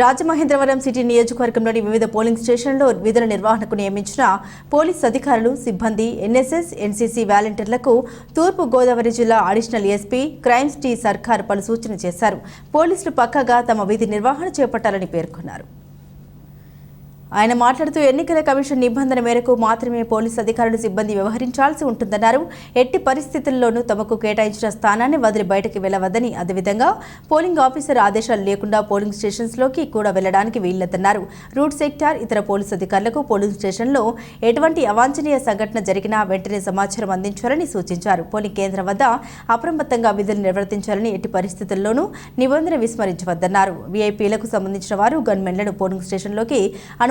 Rajamahendravaram city నియోజకవర్గంలోని వివిధ polling స్టేషన్లలో విధుల నిర్వహణకు నియమించిన పోలీస్ అధికారులు సిబ్బంది ఎన్ఎస్ఎస్ ఎన్సీసీ వాలంటీర్లకు తూర్పు గోదావరి జిల్లా అడిషనల్ ఎస్పీ క్రైమ్స్ టీ సర్కార్ పలు సూచన చేశారు. పోలీసులు పక్కగా తమ విధి నిర్వహణ చేపట్టాలని పేర్కొన్నారు. ఆయన మాట్లాడుతూ ఎన్నికల కమిషన్ నిబంధన మేరకు మాత్రమే పోలీసు అధికారులు సిబ్బంది వ్యవహరించాల్సి ఉంటుందన్నారు. ఎట్టి పరిస్థితుల్లోనూ తమకు కేటాయించిన స్థానాన్ని వదిలి బయటకు వెళ్ళవద్దని అదేవిధంగా పోలింగ్ ఆఫీసర్ ఆదేశాలు లేకుండా పోలింగ్ స్టేషన్స్లోకి కూడా వెళ్ళడానికి వీల్లేదన్నారు. రూట్ సెక్టార్ ఇతర పోలీసు అధికారులకు పోలింగ్ స్టేషన్లో ఎటువంటి అవాంఛనీయ సంఘటన జరిగినా వెంటనే సమాచారం అందించాలని సూచించారు. పోలింగ్ కేంద్రం వద్ద అప్రమత్తంగా విధులు నిర్వర్తించాలని ఎట్టి పరిస్థితుల్లోనూ నిబంధన విస్మరించవద్దన్నారు. వీఐపీలకు సంబంధించిన వారు గన్మెన్లను పోలింగ్ స్టేషన్లోకి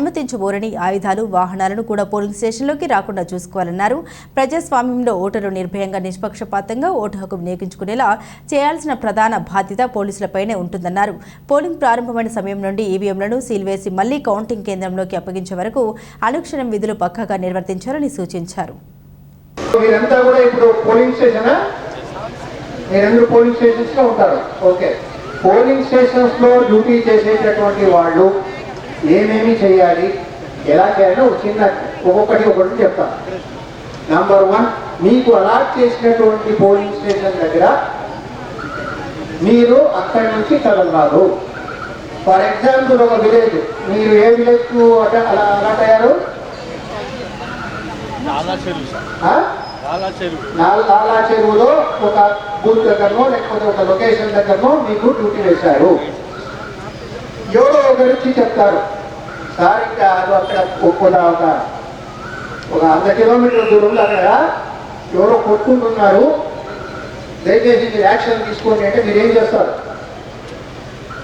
అనుమతించబోరని ఆయుధాలు వాహనాలను కూడా పోలింగ్ స్టేషన్లోకి రాకుండా చూసుకోవాలన్నారు. ప్రజాస్వామ్యంలో ఓటర్లు నిర్భయంగా నిష్పక్షపాతంగా ఓటు హక్కు వినియోగించుకునేలా చేయాల్సిన ప్రధాన బాధ్యత పోలీసులపైనే ఉంటుందన్నారు. పోలింగ్ ప్రారంభమైన సమయం నుండి ఈవీఎంలను సీల్ వేసి మళ్ళీ కౌంటింగ్ కేంద్రంలోకి అప్పగించే వరకు అనుక్షణం విధులు పక్కాగా నిర్వర్తించాలని సూచించారు. మీరంతా కూడా ఇప్పుడు పోలింగ్ స్టేషనా? మీరందరూ పోలింగ్ స్టేషన్స్లో ఉంటారు. ఓకే. పోలింగ్ స్టేషన్స్లో డ్యూటీ చేసేటటువంటి వాళ్ళు ఏమేమి చేయాలి ఎలా చేయాలో ఒక చిన్న ఒక్కొక్కటి ఒక్కొక్కటి చెప్తాను. నంబర్ వన్ మీకు అలాట్ చేసినటువంటి పోలింగ్ స్టేషన్ దగ్గర మీరు అక్కడి నుంచి కదలరాదు ఫర్ ఎగ్జాంపుల్ ఒక విలేజ్ మీరు ఏ విలేజ్ అలా అలాట్ అయ్యారు? నాల్- చెరువులో ఒక బూత్ దగ్గరనో లేకపోతే ఒక లొకేషన్ దగ్గరనో మీకు డ్యూటీ వేశారు. ఎవరో ఒకరు వచ్చి చెప్తారు. సార్ ఇంకా అది అక్కడ ఒక ఒక వంద కిలోమీటర్ల దూరంలో అక్కడ ఎవరో కొట్టుకుంటున్నారు. దయచేసి మీరు యాక్షన్ తీసుకోండి అంటే మీరు ఏం చేస్తారు?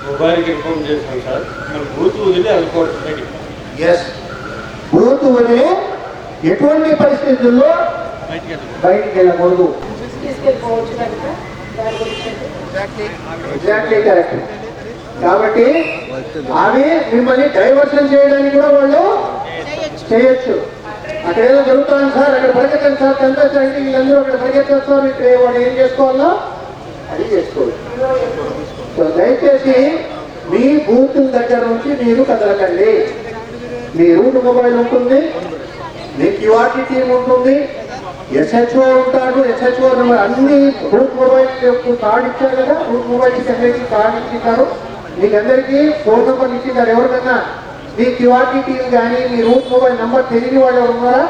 మొబైల్కి ఇన్ఫార్మ్ సార్. మనం బూత్ వదిలి అనుకోవట్లేదు ఎస్ బూత్ వదిలి ఎటువంటి పరిస్థితుల్లో బయటికి వెళ్ళి బయటికి వెళ్ళకూడదు? తీసుకెళ్ళిపోవచ్చు కనుక. ఎగ్జాక్ట్లీ కరెక్ట్ కాబట్టి అవి మిమ్మల్ని డైవర్షన్ చేయడానికి కూడా వాళ్ళు చేయొచ్చు. అక్కడ ఏదో జరుగుతుంది సార్ అక్కడ పరిగెత్తండి సార్ చంపేసండి వీళ్ళందరూ అక్కడ పరిగెత్తేస్తారు. ఇక్కడ వాళ్ళు ఏం చేసుకోవాలో అది చేసుకోవాలి. సో దయచేసి మీ బూత్ దగ్గర నుంచి మీరు కదలకండి. మీ రూట్ మొబైల్ ఉంటుంది మీ క్యూఆర్టీ టీమ్ ఉంటుంది ఎస్హెచ్ఓ ఉంటాడు. ఎస్హెచ్ఓ అన్ని రూట్ మొబైల్ కార్డు ఇచ్చారు కదా రూట్ మొబైల్ అందరికీ కార్డు ఇచ్చినారు మీకు ఫోన్ నెంబర్ ఇచ్చినారు ఎవరికన్నా? మీ క్యూఆర్టీ టీం కానీ మీ రూట్ మొబైల్ నెంబర్ తెలియని వాళ్ళు ఎవరు ఉన్నారా